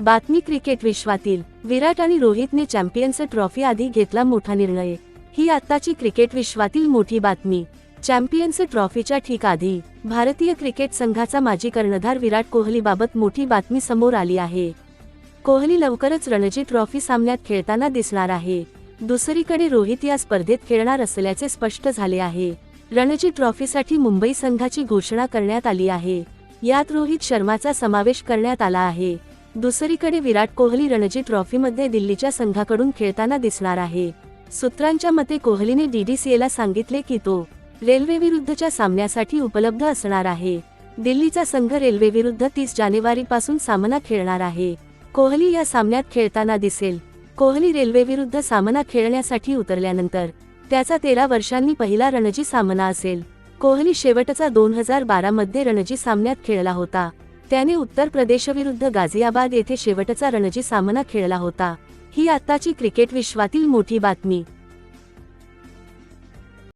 बातमी क्रिकेट विश्वातील विराट आणि रोहितने चॅम्पियन्स ट्रॉफी आधी घेतला मोठा निर्णय. ही आत्ताची क्रिकेट विश्वातील मोठी बातमी. चॅम्पियन्स ट्रॉफीच्या ठीक आधी भारतीय क्रिकेट संघाचा माजी कर्णधार विराट कोहलीबाबत मोठी बातमी समोर आली आहे. कोहली लवकरच रणजी ट्रॉफी सामन्यात खेळताना दिसणार आहे. दुसरीकडे रोहित या स्पर्धेत खेळणार असल्याचे स्पष्ट झाले आहे. रणजी ट्रॉफीसाठी मुंबई संघाची घोषणा करण्यात आली आहे. यात रोहित शर्माचा समावेश करण्यात आला आहे. दुसरीकडे विराट कोहली रणजी ट्रॉफीमध्ये दिल्लीच्या संघाकडून खेळताना दिसणार आहे. सूत्रांच्या मते कोहलीने डीडीसीएला सांगितले की तो रेल्वेविरुद्धच्या सामन्यासाठी उपलब्ध असणार आहे. दिल्लीचा संघ रेल्वेविरुद्ध तीस जानेवारीपासून सामना खेळणार आहे. कोहली या सामन्यात खेळताना दिसेल. कोहली रेल्वेविरुद्ध सामना खेळण्यासाठी उतरल्यानंतर त्याचा तेरा वर्षांनी पहिला रणजी सामना असेल. कोहली शेवटचा दोन हजार बारा मध्ये रणजी सामन्यात खेळला होता. त्याने उत्तर प्रदेशविरुद्ध गाझियाबाद येथे शेवटचा रणजी सामना खेळला होता. ही आत्ताची क्रिकेट विश्वातील मोठी बातमी.